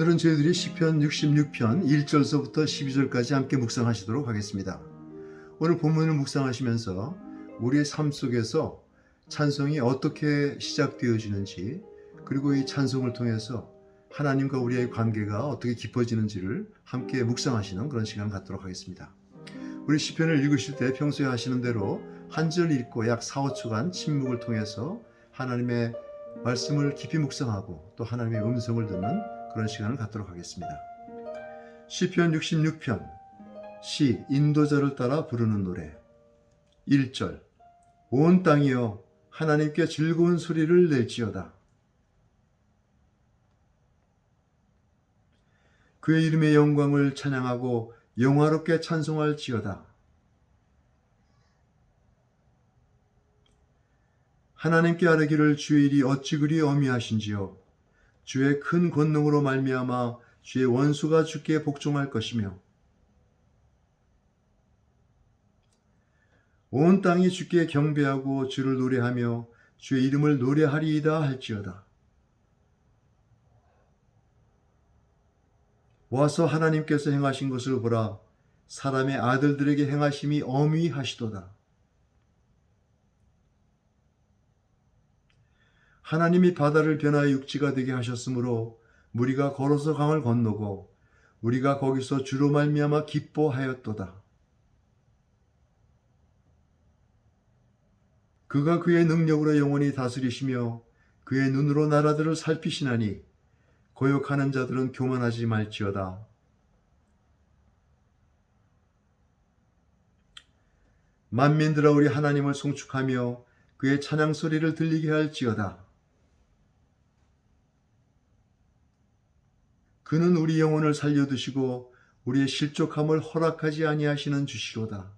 오늘은 저희들이 시편 66편 1절서부터 12절까지 함께 묵상하시도록 하겠습니다. 오늘 본문을 묵상하시면서 우리의 삶 속에서 찬송이 어떻게 시작되어지는지 그리고 이 찬송을 통해서 하나님과 우리의 관계가 어떻게 깊어지는지를 함께 묵상하시는 그런 시간을 갖도록 하겠습니다. 우리 시편을 읽으실 때 평소에 하시는 대로 한 절 읽고 약 4, 5초간 침묵을 통해서 하나님의 말씀을 깊이 묵상하고 또 하나님의 음성을 듣는 그런 시간을 갖도록 하겠습니다. 시편 66편 시 인도자를 따라 부르는 노래. 1절 온 땅이여 하나님께 즐거운 소리를 낼지어다. 그의 이름의 영광을 찬양하고 영화롭게 찬송할지어다. 하나님께 아뢰기를 주의 일이 어찌 그리 어미하신지요 주의 큰 권능으로 말미암아 주의 원수가 주께 복종할 것이며 온 땅이 주께 경배하고 주를 노래하며 주의 이름을 노래하리이다 할지어다. 와서 하나님께서 행하신 것을 보라 사람의 아들들에게 행하심이 어미하시도다. 하나님이 바다를 변화의 육지가 되게 하셨으므로 우리가 걸어서 강을 건너고 우리가 거기서 주로 말미암아 기뻐하였도다. 그가 그의 능력으로 영원히 다스리시며 그의 눈으로 나라들을 살피시나니 고욕하는 자들은 교만하지 말지어다. 만민들아 우리 하나님을 송축하며 그의 찬양 소리를 들리게 할지어다. 그는 우리 영혼을 살려두시고 우리의 실족함을 허락하지 아니하시는 주시로다.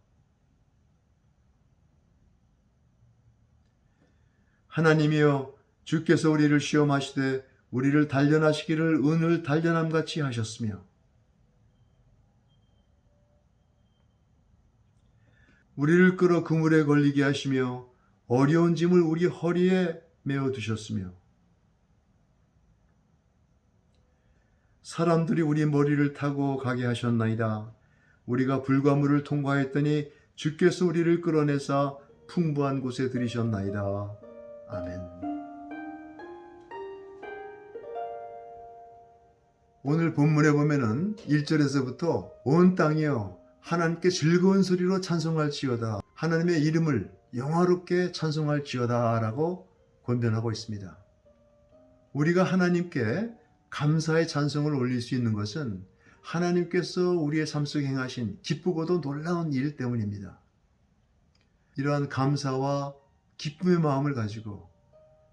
하나님이여 주께서 우리를 시험하시되 우리를 단련하시기를 은을 단련함 같이 하셨으며 우리를 끌어 그물에 걸리게 하시며 어려운 짐을 우리 허리에 메어 두셨으며 사람들이 우리 머리를 타고 가게 하셨나이다. 우리가 불과물을 통과했더니 주께서 우리를 끌어내사 풍부한 곳에 들이셨나이다. 아멘. 오늘 본문에 보면은 1절에서부터 온 땅이여 하나님께 즐거운 소리로 찬송할지어다. 하나님의 이름을 영화롭게 찬송할지어다 라고 권변하고 있습니다. 우리가 하나님께 감사의 찬송을 올릴 수 있는 것은 하나님께서 우리의 삶 속에 행하신 기쁘고도 놀라운 일 때문입니다. 이러한 감사와 기쁨의 마음을 가지고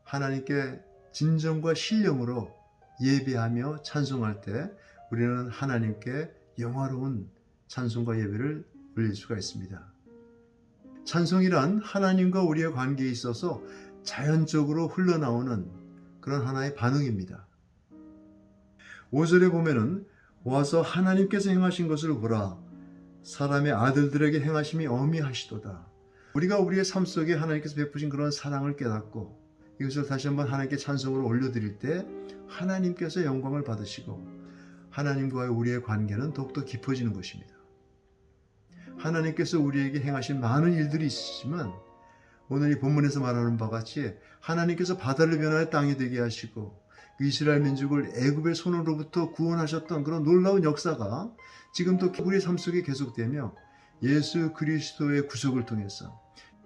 하나님께 진정과 신령으로 예배하며 찬송할 때 우리는 하나님께 영화로운 찬송과 예배를 올릴 수가 있습니다. 찬송이란 하나님과 우리의 관계에 있어서 자연적으로 흘러나오는 그런 하나의 반응입니다. 5절에 보면은 와서 하나님께서 행하신 것을 보라 사람의 아들들에게 행하심이 어미하시도다. 우리가 우리의 삶 속에 하나님께서 베푸신 그런 사랑을 깨닫고 이것을 다시 한번 하나님께 찬송으로 올려드릴 때 하나님께서 영광을 받으시고 하나님과의 우리의 관계는 더욱더 깊어지는 것입니다. 하나님께서 우리에게 행하신 많은 일들이 있지만 오늘 이 본문에서 말하는 바와 같이 하나님께서 바다를 변화해 땅이 되게 하시고 그 이스라엘 민족을 애굽의 손으로부터 구원하셨던 그런 놀라운 역사가 지금도 우리의 삶 속에 계속되며 예수 그리스도의 구속을 통해서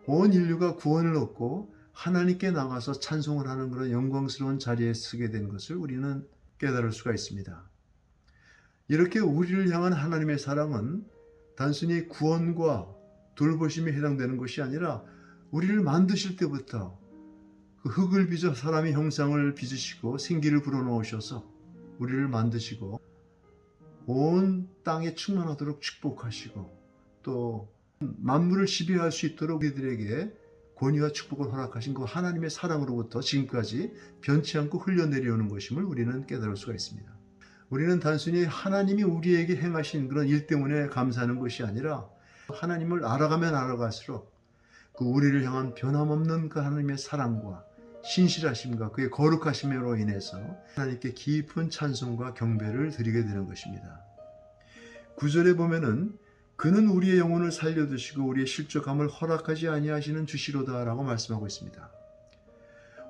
온 인류가 구원을 얻고 하나님께 나가서 찬송을 하는 그런 영광스러운 자리에 서게 된 것을 우리는 깨달을 수가 있습니다. 이렇게 우리를 향한 하나님의 사랑은 단순히 구원과 돌보심에 해당되는 것이 아니라 우리를 만드실 때부터 그 흙을 빚어 사람의 형상을 빚으시고 생기를 불어넣으셔서 우리를 만드시고 온 땅에 충만하도록 축복하시고 또 만물을 지배할 수 있도록 우리들에게 권위와 축복을 허락하신 그 하나님의 사랑으로부터 지금까지 변치 않고 흘려내려오는 것임을 우리는 깨달을 수가 있습니다. 우리는 단순히 하나님이 우리에게 행하신 그런 일 때문에 감사하는 것이 아니라 하나님을 알아가면 알아갈수록 그 우리를 향한 변함없는 그 하나님의 사랑과 신실하심과 그의 거룩하심으로 인해서 하나님께 깊은 찬송과 경배를 드리게 되는 것입니다. 구절에 보면은 그는 우리의 영혼을 살려두시고 우리의 실족함을 허락하지 아니하시는 주시로다라고 말씀하고 있습니다.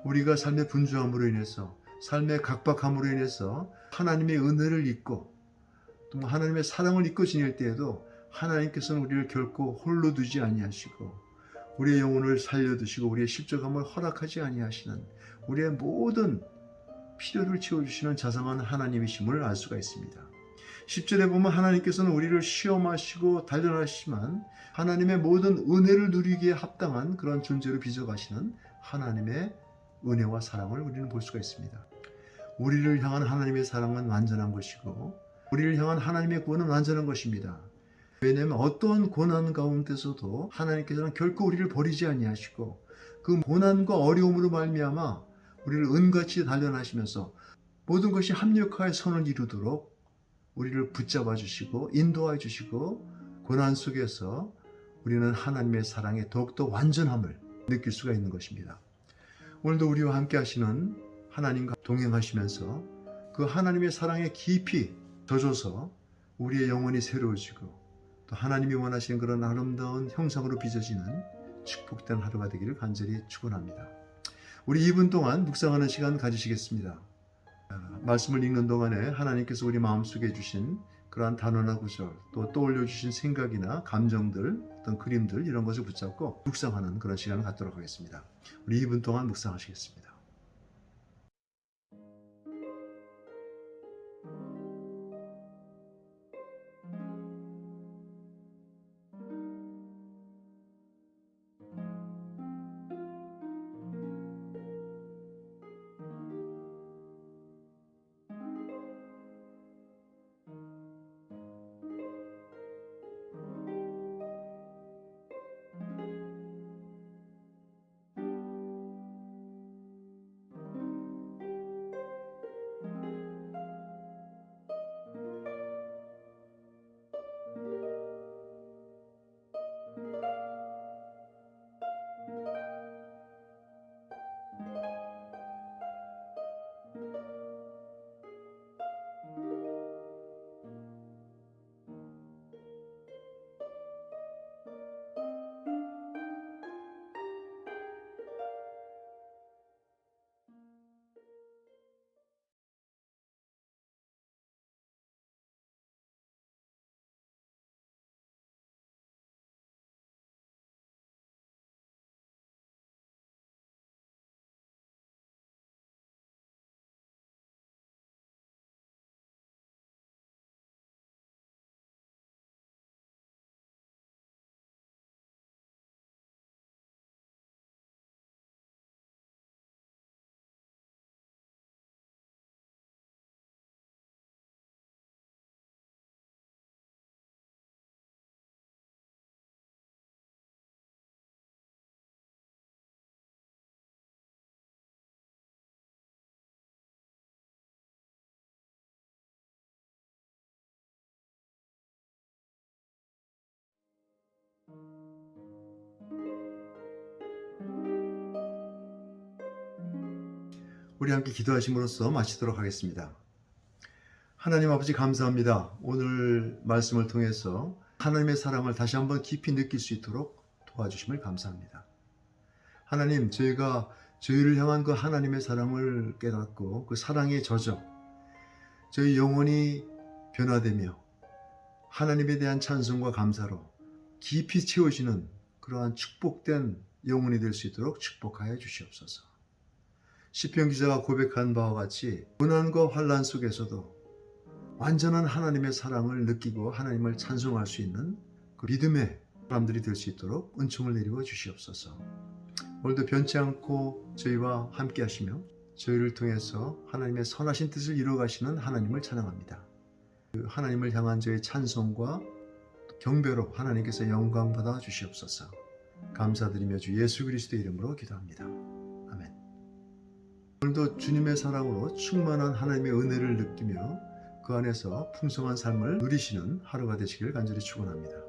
우리가 삶의 분주함으로 인해서 삶의 각박함으로 인해서 하나님의 은혜를 잊고 또 하나님의 사랑을 잊고 지낼 때에도 하나님께서는 우리를 결코 홀로 두지 아니하시고 우리의 영혼을 살려두시고 우리의 실족함을 허락하지 아니하시는 우리의 모든 필요를 채워주시는 자상한 하나님이심을 알 수가 있습니다. 10절에 보면 하나님께서는 우리를 시험하시고 단련하시지만 하나님의 모든 은혜를 누리기에 합당한 그런 존재로 빚어가시는 하나님의 은혜와 사랑을 우리는 볼 수가 있습니다. 우리를 향한 하나님의 사랑은 완전한 것이고 우리를 향한 하나님의 구원은 완전한 것입니다. 왜냐하면 어떠한 고난 가운데서도 하나님께서는 결코 우리를 버리지 아니하시고 그 고난과 어려움으로 말미암아 우리를 은같이 단련하시면서 모든 것이 합력하여 선을 이루도록 우리를 붙잡아 주시고 인도해 주시고 고난 속에서 우리는 하나님의 사랑에 더욱더 완전함을 느낄 수가 있는 것입니다. 오늘도 우리와 함께 하시는 하나님과 동행하시면서 그 하나님의 사랑에 깊이 젖어서 우리의 영혼이 새로워지고 또 하나님이 원하시는 그런 아름다운 형상으로 빚어지는 축복된 하루가 되기를 간절히 축원합니다. 우리 2분 동안 묵상하는 시간 가지시겠습니다. 아, 말씀을 읽는 동안에 하나님께서 우리 마음속에 주신 그러한 단어나 구절 또 떠올려 주신 생각이나 감정들 어떤 그림들 이런 것을 붙잡고 묵상하는 그런 시간을 갖도록 하겠습니다. 우리 2분 동안 묵상하시겠습니다. 우리 함께 기도하심으로써 마치도록 하겠습니다. 하나님 아버지 감사합니다. 오늘 말씀을 통해서 하나님의 사랑을 다시 한번 깊이 느낄 수 있도록 도와주심을 감사합니다. 하나님, 저희가 저희를 향한 그 하나님의 사랑을 깨닫고 그 사랑에 젖어 저희 영혼이 변화되며 하나님에 대한 찬송과 감사로 깊이 채워지는 그러한 축복된 영혼이 될 수 있도록 축복하여 주시옵소서. 시편 기자가 고백한 바와 같이 고난과 환란 속에서도 완전한 하나님의 사랑을 느끼고 하나님을 찬송할 수 있는 그 믿음의 사람들이 될 수 있도록 은총을 내리워 주시옵소서. 오늘도 변치 않고 저희와 함께 하시며 저희를 통해서 하나님의 선하신 뜻을 이루어 가시는 하나님을 찬양합니다. 그 하나님을 향한 저의 찬송과 경배로 하나님께서 영광 받아 주시옵소서. 감사드리며 주 예수 그리스도 이름으로 기도합니다. 아멘. 오늘도 주님의 사랑으로 충만한 하나님의 은혜를 느끼며 그 안에서 풍성한 삶을 누리시는 하루가 되시길 간절히 축원합니다.